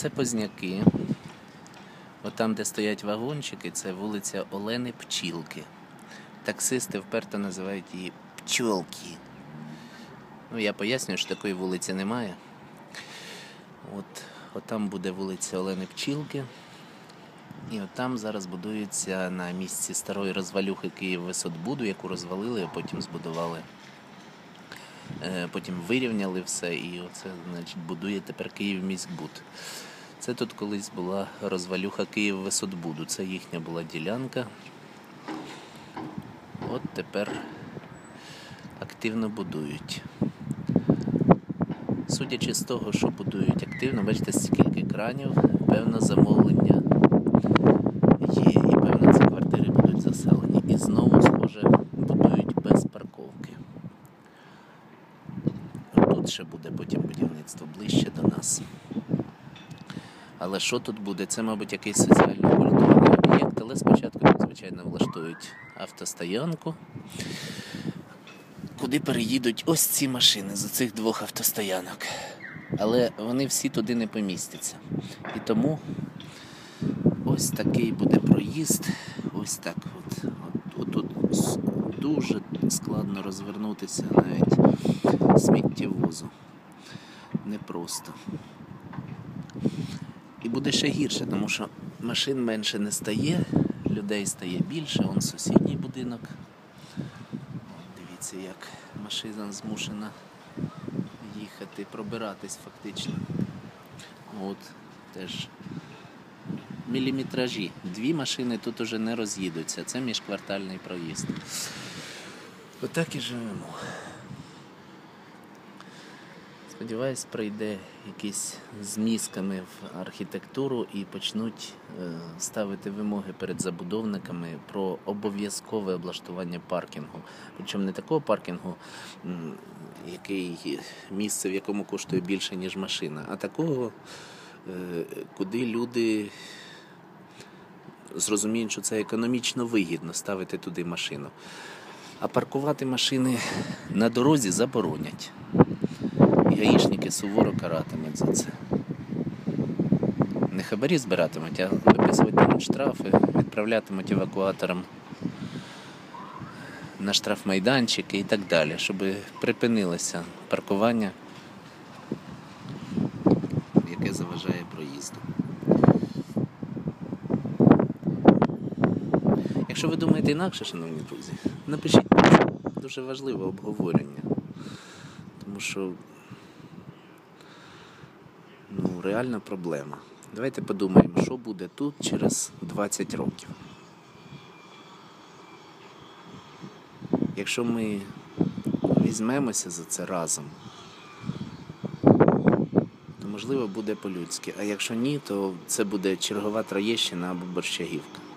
Це Позняки. Отам, де стоять вагончики, це вулиця Олени Пчілки. Таксисти вперто називають її пчолки. Ну, я пояснюю, що такої вулиці немає. От, отам буде вулиця Олени Пчілки. І от там зараз будується на місці старої розвалюхи Київ Висотбуду, яку розвалили, а потім збудували. Е, Потім вирівняли все, і оце значить, будує тепер Київ міськбуд. Це тут колись була розвалюха Київ Висотбуду. Це їхня була ділянка. От тепер активно будують. Судячи з того, що будують активно, бачите, скільки кранів, певне замовлення є, і певно ці квартири будуть заселені. І знову, схоже, будують без парковки. Тут ще буде Але що тут буде? Це, мабуть, якийсь соціально-культурний об'єкт, але спочатку звичайно, влаштують автостоянку, куди переїдуть ось ці машини з цих двох автостоянок. Але вони всі туди не помістяться. І тому ось такий буде проїзд. Ось так от. от, дуже складно розвернутися навіть сміттєвозу. Непросто. І буде ще гірше, тому що машин менше не стає, людей стає більше, он сусідній будинок. Дивіться, як машина змушена їхати, пробиратись фактично. От теж міліметражі. Дві машини тут уже не роз'їдуться. Це міжквартальний проїзд. Отак і живемо. Сподіваюсь, прийде якийсь з мізками в архітектуру і почнуть е, ставити вимоги перед забудовниками про обов'язкове облаштування паркінгу. Причому не такого паркінгу, який місце, в якому коштує більше, ніж машина, а такого, е, куди люди зрозуміють, що це економічно вигідно ставити туди машину. А паркувати машини на дорозі заборонять. Гаїшники суворо каратимуть за це. Не хабарі збиратимуть, а виписуватимуть штрафи, відправлятимуть евакуаторам на штрафмайданчики і так далі, щоб припинилося паркування, яке заважає проїзду. Якщо ви думаєте інакше, шановні друзі, напишіть дуже важливе обговорення. Тому що реальна проблема. Давайте подумаємо, що буде тут через 20 років. Якщо ми візьмемося за це разом, то можливо буде по-людськи. А якщо ні, то це буде чергова Троєщина або Борщагівка.